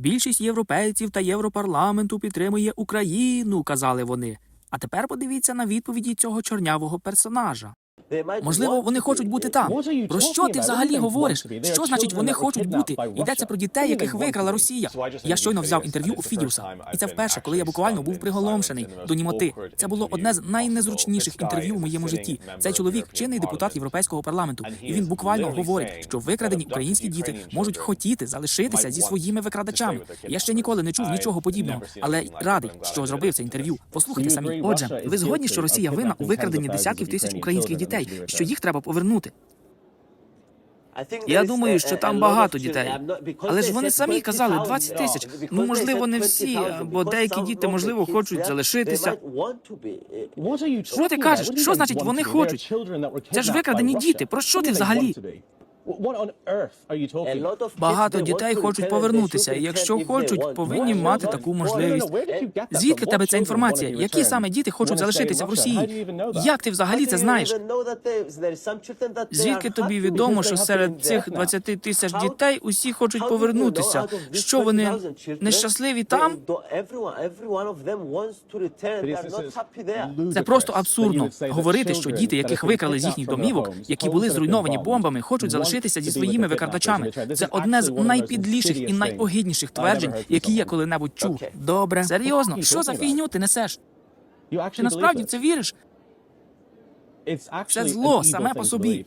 Більшість європейців та європарламенту підтримує Україну, казали вони. А тепер подивіться на відповіді цього чорнявого персонажа. Можливо, вони хочуть бути там. Про що ти взагалі говориш? Що значить вони хочуть бути? Йдеться про дітей, яких викрала Росія. Я щойно взяв інтерв'ю у Фідіуса, і це вперше, коли я буквально був приголомшений до німоти. Це було одне з найнезручніших інтерв'ю в моєму житті. Цей чоловік чинний депутат європейського парламенту, і він буквально говорить, що викрадені українські діти можуть хотіти залишитися зі своїми викрадачами. Я ще ніколи не чув нічого подібного, але радий, що зробив це інтерв'ю. Послухайте самі. Отже, ви згодні, що Росія винна у викраденні десятків тисяч українських дітей, що їх треба повернути. Я думаю, що там багато дітей. Але ж вони самі казали 20 тисяч. Ну, можливо, не всі, бо деякі діти, можливо, хочуть залишитися. Що ти кажеш? Що значить вони хочуть? Це ж викрадені діти. Про що ти взагалі? Багато дітей хочуть повернутися, і якщо хочуть, повинні мати таку можливість. Звідки тебе ця інформація? Які саме діти хочуть залишитися в Росії? Як ти взагалі це знаєш? Звідки тобі відомо, що серед цих 20 тисяч дітей усі хочуть повернутися? Що вони нещасливі там? Це просто абсурдно говорити, що діти, яких викрали з їхніх домівок, які були зруйновані бомбами, хочуть залишитися зі своїми викрадачами. Це одне з найпідліших і найогідніших тверджень, які я коли-небудь чув. Добре, серйозно, що за фігню ти несеш? Ти насправді в це віриш? Це зло саме по собі.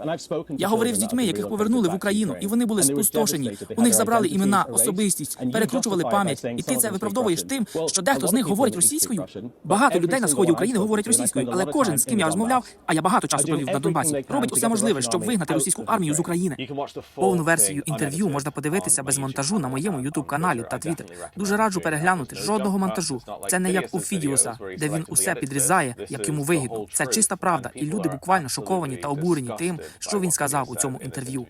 Я говорив з дітьми, яких повернули в Україну, і вони були спустошені. У них забрали імена, особистість, перекручували пам'ять. І ти це виправдовуєш тим, що дехто з них говорить російською. Багато людей на сході України говорять російською, але кожен, з ким я розмовляв, а я багато часу провів на Донбасі, робить усе можливе, щоб вигнати російську армію з України. Повну версію інтерв'ю можна подивитися без монтажу на моєму ютуб каналі та твіттер. Дуже раджу переглянути жодного монтажу. Це не як у Фідіуса, де він усе підрізає, як йому вигідно. Це чиста правда, і люди буквально шоковані та обурені тим, що він сказав у цьому інтерв'ю.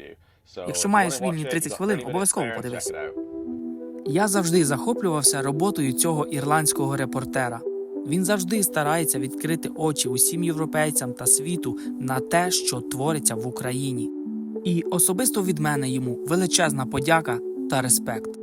Якщо маєш вільні 30 хвилин, обов'язково подивись. Я завжди захоплювався роботою цього ірландського репортера. Він завжди старається відкрити очі усім європейцям та світу на те, що твориться в Україні. І особисто від мене йому величезна подяка та респект.